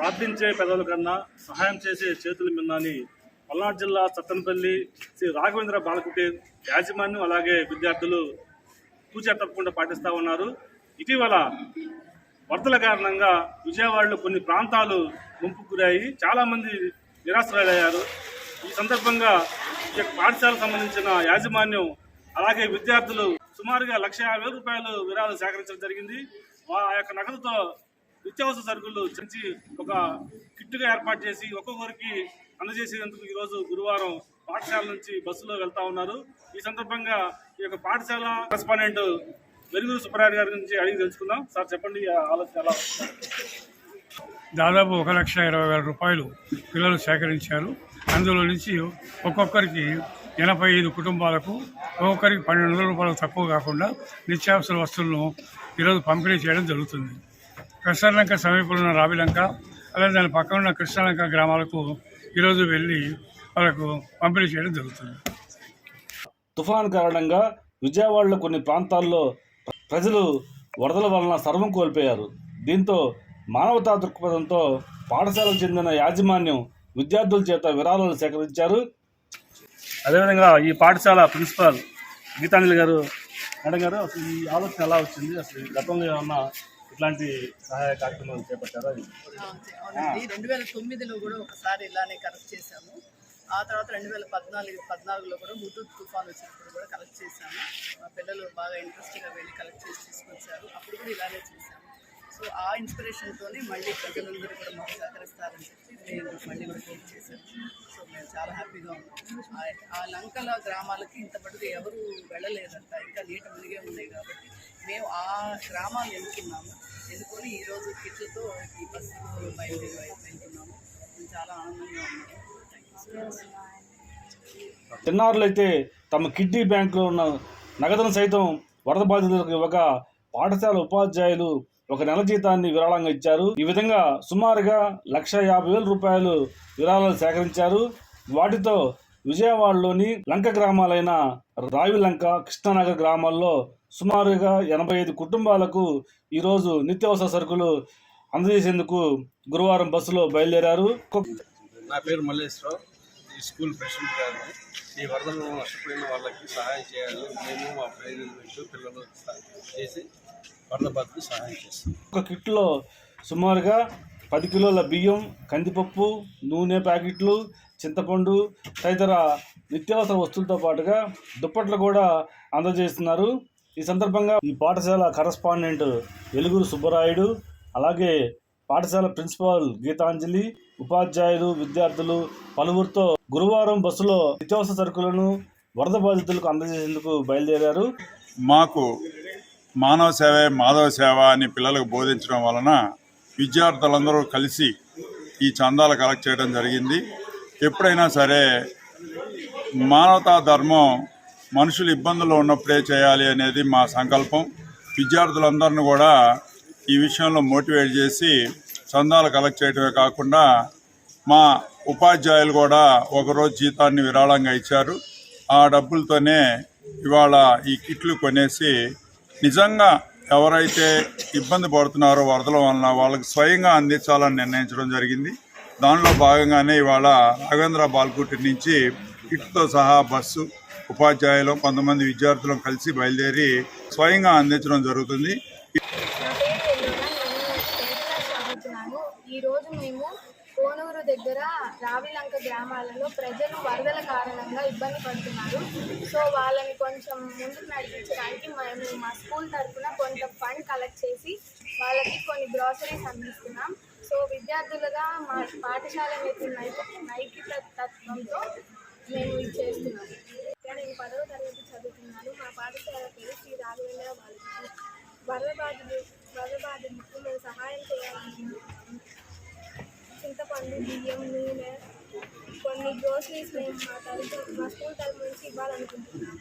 ప్రార్థించే పెదవుల కన్నా సహాయం చేసే చేతులు మిన్నాని పల్నాడు జిల్లా సత్తనపల్లి శ్రీ రాఘవేంద్ర బాలకుటి యాజమాన్యం అలాగే విద్యార్థులు తూచా తప్పకుండా పాటిస్తూ ఉన్నారు. ఇటీవల వరదల కారణంగా విజయవాడలో కొన్ని ప్రాంతాలు ముంపు గురయ్యి చాలామంది నిరాశ్రయులయ్యారు. ఈ సందర్భంగా ఈ యొక్క పాఠశాలకు సంబంధించిన యాజమాన్యం అలాగే విద్యార్థులు సుమారుగా లక్ష యాభై రూపాయలు విరాళాలు సేకరించడం జరిగింది. ఆ యొక్క నగదుతో నిత్యావసర సరుకులు చంచి ఒక కిట్టుగా ఏర్పాటు చేసి ఒక్కొక్కరికి అందజేసేందుకు ఈరోజు గురువారం పాఠశాల నుంచి బస్సులో వెళ్తా ఉన్నారు. ఈ సందర్భంగా ఈ యొక్క పాఠశాల కరెస్పాండెంట్ వెలుగురు సుబ్బారాయుడు గారి నుంచి అడిగి తెలుసుకుందాం. సార్ చెప్పండి ఈ ఆలోచన ఎలా దాదాపు ఒక లక్ష ఇరవై వేల రూపాయలు పిల్లలు సేకరించారు. అందులో నుంచి ఒక్కొక్కరికి ఎనభై ఐదు కుటుంబాలకు ఒక్కొక్కరికి పన్నెండు వందల రూపాయలు తక్కువ కాకుండా నిత్యావసర వస్తువులను ఈరోజు పంపిణీ చేయడం జరుగుతుంది. కృష్ణలంక సమీపంలో ఉన్న రావిలంక అలాగే దాని పక్కన ఉన్న కృష్ణలంక గ్రామాలకు ఈరోజు వెళ్ళి వాళ్ళకు పంపిణీ చేయడం జరుగుతుంది. తుఫాన్ కారణంగా విజయవాడలో కొన్ని ప్రాంతాల్లో ప్రజలు వరదల వలన సర్వం కోల్పోయారు. దీంతో మానవతా దృక్పథంతో పాఠశాలకు చెందిన యాజమాన్యం విద్యార్థుల చేత విరాళాలు సేకరించారు. అదేవిధంగా ఈ పాఠశాల ప్రిన్సిపాల్ గీతాంజలి గారు మేడం గారు అసలు ఈ ఆలోచన ఎలా వచ్చింది? అసలు గతంలో ఏమన్నా ఎట్లాంటి సహాయ కార్యక్రమాలు చేపట్టారా అవునండి. రెండు వేల తొమ్మిదిలో కూడా ఒకసారి ఇలానే కరెక్ట్ చేశాము. ఆ తర్వాత రెండు వేల పద్నాలుగు పద్నాలుగులో కూడా ముద్దు తుఫాన్ వచ్చినప్పుడు కూడా కలెక్ట్ చేశాము. మా పిల్లలు బాగా ఇంట్రెస్ట్గా వెళ్ళి కలెక్ట్ చేసి తీసుకొచ్చారు. అప్పుడు కూడా ఇలానే చేశాము. సో ఆ ఇన్స్పిరేషన్తోనే మళ్ళీ ప్రజలందరూ కూడా మాకు సహకరిస్తారని చెప్పి నేను మళ్ళీ కూడా క్రియేట్ చేశాను. సో మేము చాలా హ్యాపీగా ఉన్నాం. ఆ- లంకల గ్రామాలకి ఇంతమటుకు ఎవరు వెళ్ళలేదంట. ఇంకా నీట మునిగే ఉన్నాయి కాబట్టి మేము ఆ గ్రామాలు ఎన్నుకున్నాము. ఎన్నుకొని ఈరోజు కిట్లతో ఈ బస్సు బయలుదేరి వెళ్తున్నాము మేము చాలా ఆనందంగా ఉన్నాము చిన్నారులు అయితే తమ కిడ్నీ బ్యాంకులో ఉన్న నగదును సైతం వరద బాధితులకు ఇవ్వగా పాఠశాల ఉపాధ్యాయులు ఒక నెల జీతాన్ని విరాళంగా ఇచ్చారు. ఈ విధంగా సుమారుగా లక్ష యాభై వేల రూపాయలు విరాళాలు సేకరించారు. వాటితో విజయవాడలోని లంక గ్రామాలైన రావి లంక కృష్ణానగర్ గ్రామాల్లో సుమారుగా ఎనభై ఐదు కుటుంబాలకు ఈరోజు నిత్యావసర సరుకులు అందజేసేందుకు గురువారం బస్సులో బయలుదేరారు. నా పేరు మల్లేశ్వరరావు. ఈ స్కూల్ ప్రెసిడెంట్ గారు ఈ వరదలు నష్టపోయిన వాళ్ళకి సహాయం చేయాలి మేము మా మేనేజ్మెంట్ పిల్లలు చేసి వరద బాధితులకు సహాయం చేస్తాం. ఒక కిట్లో సుమారుగా పది కిలోల బియ్యం కందిపప్పు నూనె ప్యాకెట్లు చింతపండు తదితర నిత్యావసర వస్తువులతో పాటుగా దుప్పట్లు కూడా అందజేస్తున్నారు. ఈ సందర్భంగా ఈ పాఠశాల కరస్పాండెంట్ వెలుగురు సుబ్బరాయుడు అలాగే పాఠశాల ప్రిన్సిపాల్ గీతాంజలి ఉపాధ్యాయులు విద్యార్థులు పలువురితో గురువారం బస్సులో నిత్యావసర సరుకులను వరద బాధితులకు అందజేసేందుకు బయలుదేరారు. మాకు మానవ సేవే మాధవ సేవ అని పిల్లలకు బోధించడం వలన విద్యార్థులందరూ కలిసి ఈ చందాలు కలెక్ట్ చేయడం జరిగింది. ఎప్పుడైనా సరే మానవతా ధర్మం మనుషులు ఇబ్బందులు ఉన్నప్పుడే చేయాలి అనేది మా సంకల్పం. విద్యార్థులందరిని కూడా ఈ విషయంలో మోటివేట్ చేసి చందాలు కలెక్ట్ చేయడమే కాకుండా మా ఉపాధ్యాయులు కూడా ఒకరోజు జీతాన్ని విరాళంగా ఇచ్చారు. ఆ డబ్బులతోనే ఇవాళ ఈ కిట్లు కొనేసి నిజంగా ఎవరైతే ఇబ్బంది పడుతున్నారో వరదల వలన వాళ్ళకి స్వయంగా అందించాలని నిర్ణయించడం జరిగింది. దానిలో భాగంగానే ఇవాళ రాఘవేంద్ర బాల్కుటి నుంచి కిట్తో సహా బస్సు ఉపాధ్యాయులు కొంతమంది విద్యార్థులు కలిసి బయలుదేరి స్వయంగా అందించడం జరుగుతుంది. ఈరోజు మేము కోనూరు దగ్గర రావిలంక గ్రామాలలో ప్రజలు వరదల కారణంగా ఇబ్బంది పడుతున్నారు. సో వాళ్ళని కొంచెం ముందుకు నడిపించడానికి మేము మా స్కూల్ తరఫున కొంత ఫండ్ కలెక్ట్ చేసి వాళ్ళకి కొన్ని గ్రాసరీస్ అందిస్తున్నాం. సో విద్యార్థులుగా మా పాఠశాల యొక్క నైతి నైతిక తత్వంతో మేము ఇది చేస్తున్నాము నేను పదవ తరగతి చదువుతున్నాను మా పాఠశాల పేరు శ్రీ రాఘవేంద్ర బాలకృష్ణ. వరద బాధితులు వరద బాధితులకు మేము సహాయం చేయాలనుకుంటున్నాము చింతపండు బియ్యం నూనె కొన్ని గ్రోసరీస్ మేము మా తరఫు మా స్కూల్ తరఫు నుంచి ఇవ్వాలనుకుంటున్నాము.